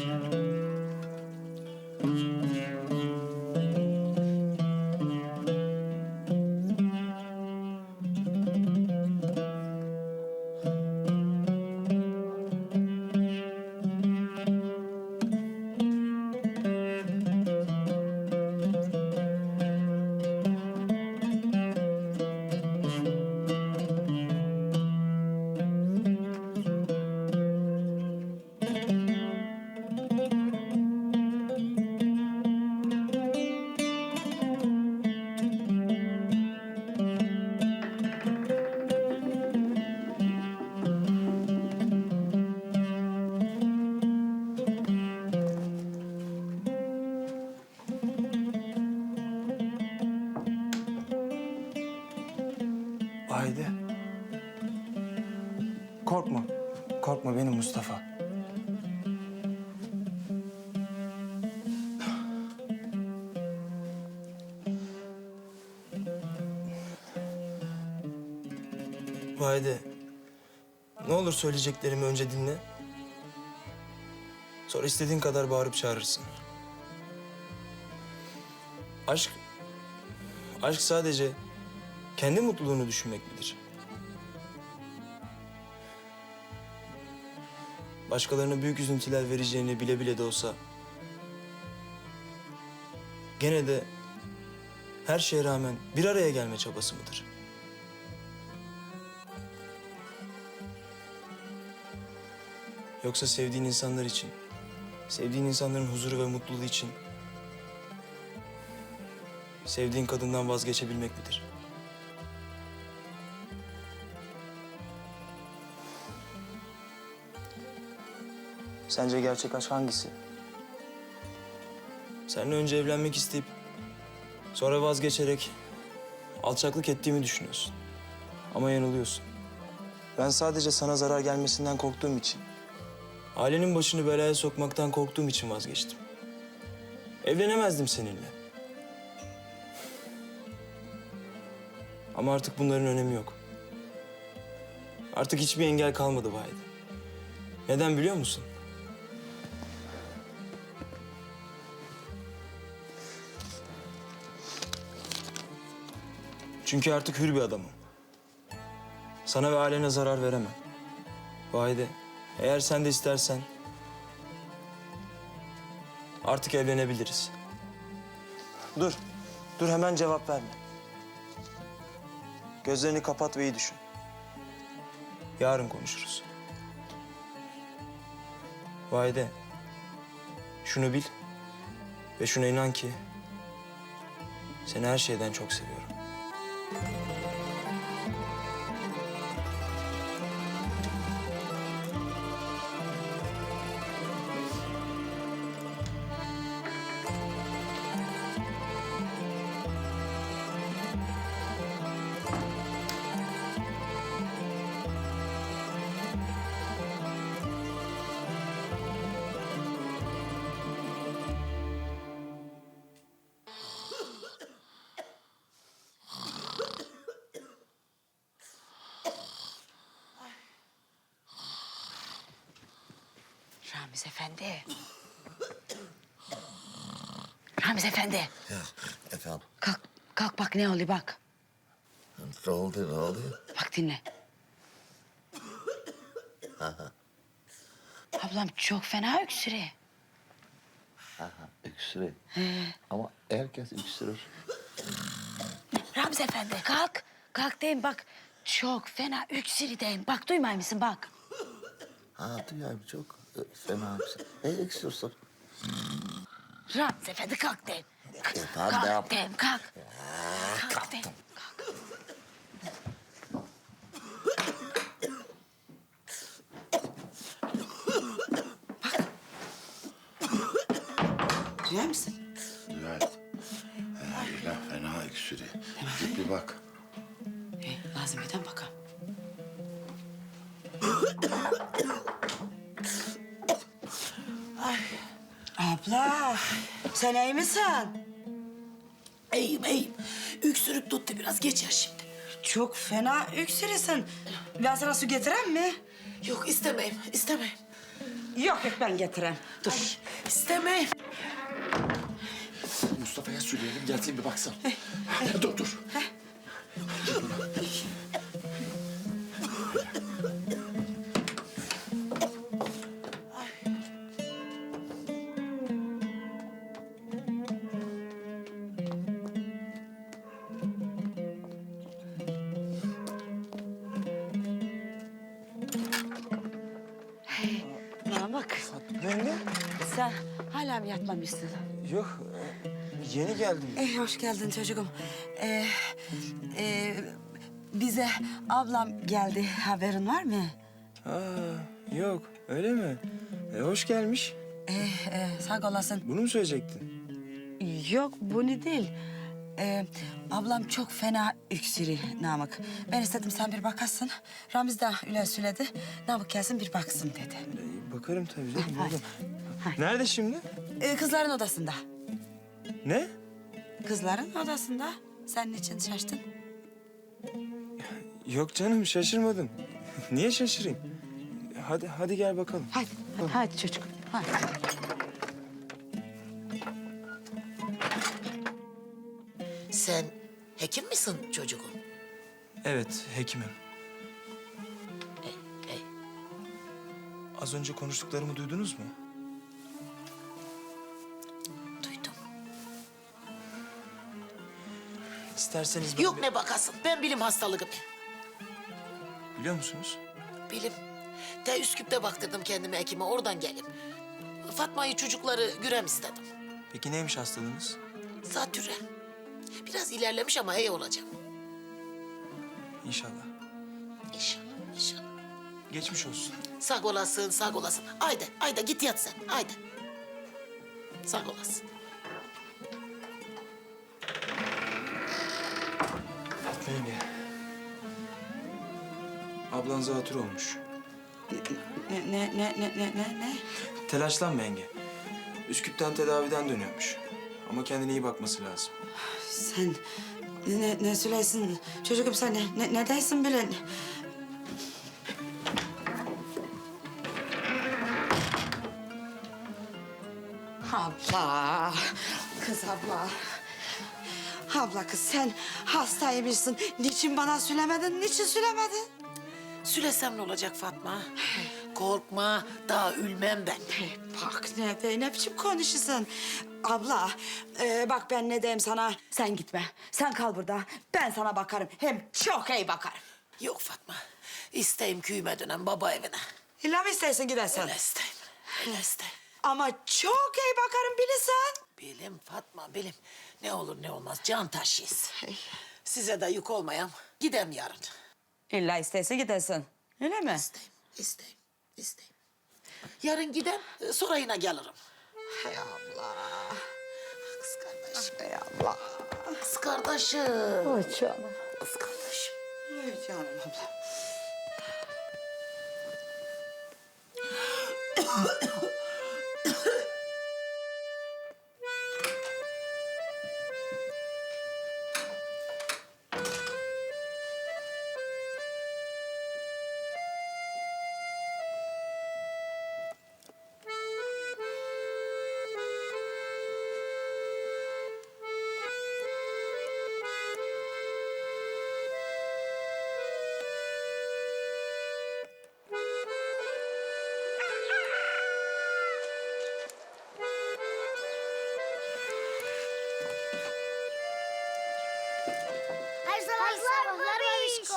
Mm-hmm. Haydi. Korkma. Korkma benim Mustafa. Vahide. Ne olur söyleyeceklerimi önce dinle. Sonra istediğin kadar bağırıp çağırırsın. Aşk... Aşk sadece kendi mutluluğunu düşünmek midir? Başkalarına büyük üzüntüler vereceğini bile bile de olsa... Gene de her şeye rağmen bir araya gelme çabası mıdır? Yoksa sevdiğin insanlar için, sevdiğin insanların huzuru ve mutluluğu için sevdiğin kadından vazgeçebilmek midir? Sence gerçek aşk hangisi? Seninle önce evlenmek isteyip sonra vazgeçerek alçaklık ettiğimi düşünüyorsun. Ama yanılıyorsun. Ben sadece sana zarar gelmesinden korktuğum için, ailenin başını belaya sokmaktan korktuğum için vazgeçtim. Evlenemezdim seninle. Ama artık bunların önemi yok. Artık hiçbir engel kalmadı Vahide. Neden biliyor musun? Çünkü artık hür bir adamım. Sana ve ailene zarar veremem. Vahide, eğer sen de istersen artık evlenebiliriz. Dur, dur hemen cevap verme. Gözlerini kapat ve iyi düşün. Yarın konuşuruz. Vahide, şunu bil ve şuna inan ki seni her şeyden çok seviyorum. Thank you. Ramiz Efendi. Ramiz Efendi. Ya efendim Kalk, kalk bak ne oluyor bak. ne oldu ne oluyor? Bak dinle. Ablam çok fena öksürüyor. Öksürüyor. Ama herkes öksürür. Ramiz Efendi kalk. Kalk deyim bak. Çok fena öksürüyor deyim. Bak duymay mısın bak. Ha duyuyorum çok fena öksür. Ne öksürsün? Ramiz Efendi kalk. Efendim. Kalk kalk. Kalk deyim. Kalk. Duyar mısın? Evet. Öyle fena öksürüyor. Git bir bak. Hey, Nazmiye'den bakalım. Sen iyi misin? İyiyim iyiyim. Öksürük tuttu biraz geçer şimdi. Çok fena öksürüyorsun. Ben sana su getireyim mi? Yok istemeyim istemeyim. Yok yok ben getireyim. Dur. İstemeyim. Mustafa'ya söyleyelim gelsin bir baksın. dur dur. Bana bak. Yenge? Sen hala mı yatmamışsın? Yok, yeni geldim. Eh, hoş geldin çocuğum. Ee, e, bize ablam geldi. Haberin var mı? Aa, yok, öyle mi? E, hoş gelmiş. Eh, e, sağ olasın. Bunu mu söyleyecektin? Yok, bunu değil. Ee, ablam çok fena öksürü Namık. Ben istedim sen bir bakasın. Ramiz de öyle söyledi. Namık gelsin bir baksın dedi. Ee, Bakarım tabii canım. Hadi. Nerede şimdi? Ee, kızların odasında. Ne? Kızların odasında. Sen niçin şaştın? Yok canım şaşırmadım. Niye şaşırayım? Hadi hadi gel bakalım. Hadi, hadi, hadi çocuk. Hadi. Sen hekim misin çocuğum? Evet hekimim. Ey, ey. Az önce konuştuklarımı duydunuz mu? Duydum. İsterseniz ben Yok bir- ne bakasın. Ben bilim hastalığım. Biliyor musunuz? Bilim. De Üsküp'te baktırdım kendime hekime. Oradan gelim. Fatma'yı çocukları görem istedim. Peki neymiş hastalığınız? Zatüre. Biraz ilerlemiş ama iyi olacak. İnşallah. İnşallah, inşallah. Geçmiş olsun. Sağ olasın, sağ olasın. Haydi, haydi git yat sen. Haydi. Sağ olasın. Yenge. Ablan zatür olmuş. Ne, ne, ne, ne, ne, ne, ne? Telaşlanma yenge. Üsküp'ten tedaviden dönüyormuş. Ama kendine iyi bakması lazım. Sen ne, ne söylesin? Çocuğum sen ne, ne, ne dersin böyle? Abla, kız abla. Abla kız sen hastaymışsın. Niçin bana söylemedin? Niçin söylemedin? Sülesem ne olacak Fatma? Korkma, daha ülmem ben. Bak ne, de, ne biçim konuşuyorsun? Abla, e, bak ben ne diyeyim sana? Sen gitme, sen kal burada. Ben sana bakarım. Hem çok iyi bakarım. Yok Fatma. İsteyim köyüme dönem baba evine. İlla mı istersin gidersen? Öyle isteyim. Öyle isteyim. Ama çok iyi bakarım bilirsen. Bilim Fatma bilim. Ne olur ne olmaz can taşıyız. Size de yük olmayam. Gidem yarın. İlla isterse gidersin. Öyle mi? İsteyim, isteyim, isteyim. Yarın gidem, sonra yine gelirim. Hay abla. Kız kardeşim, Hay abla. kız kardeşim. Ay canım. Kız kardeşim. Ay canım abla.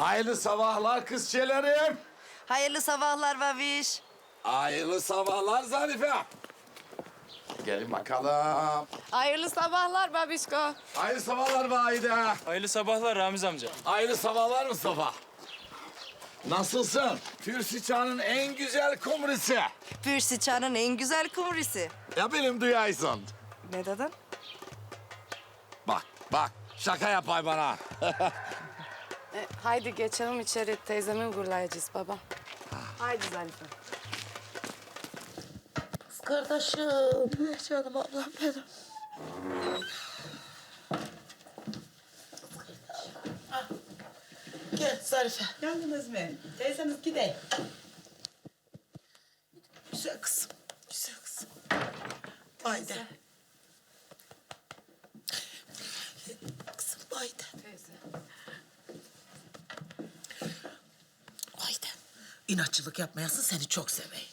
Hayırlı sabahlar kızçelerim. Hayırlı sabahlar babiş. Hayırlı sabahlar Zarife. Gelin bakalım. Hayırlı sabahlar babişko. Hayırlı sabahlar Vahide. Hayırlı sabahlar Ramiz amca. Hayırlı sabahlar Mustafa. Nasılsın? Türsiçan'ın en güzel kumrisi. Pürsüçanın en güzel kumrisi. Ya benim duyaysın. Ne dedin? Bak bak şaka yapay bana. E, haydi geçelim içeri teyzemi uğurlayacağız baba. Haydi Zarife. Kız kardeşim. Canım ablam benim. Gel Zarife. Yandınız mı? Teyzeniz gideyim. Güzel kızım, güzel kızım. Haydi. Kızım haydi. Teyze. Haydi. İnatçılık yapmayasın seni çok seveyim.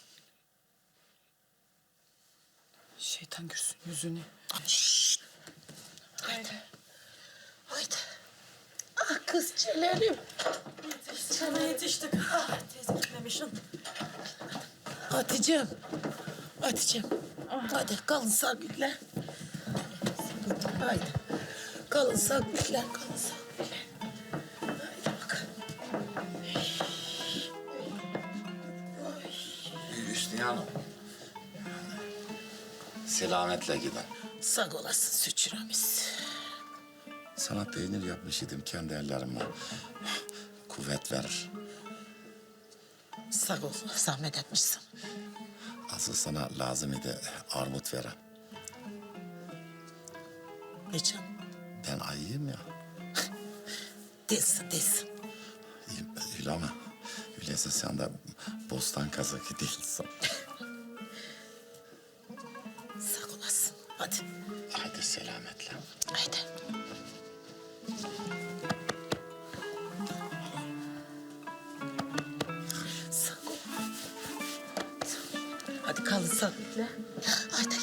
Şeytan görsün yüzünü. Şşt. Haydi. Haydi. Ah kızçelerim. Sana yetiştik. Ah, teyze gitmemişsin. Hatice'm. Hatice'm. Hadi kalın sabitler. Haydi. Kalın sabitler, kalın sabitler. Selametle gidin. Sağ olasın süçüremiz. sana peynir yapmış idim kendi ellerimle. Kuvvet verir. Sağ ol, zahmet etmişsin. Asıl sana lazım idi armut veren. Niçin? Ben ayıyım ya. Değilsin, değilsin. Öyle ama öyleyse sen de bostan kazakı değilsin. Sağ olasın. Hadi, Hadi selametle. haydi. Sağ ol. Hadi kalın sağlıkla. Haydi.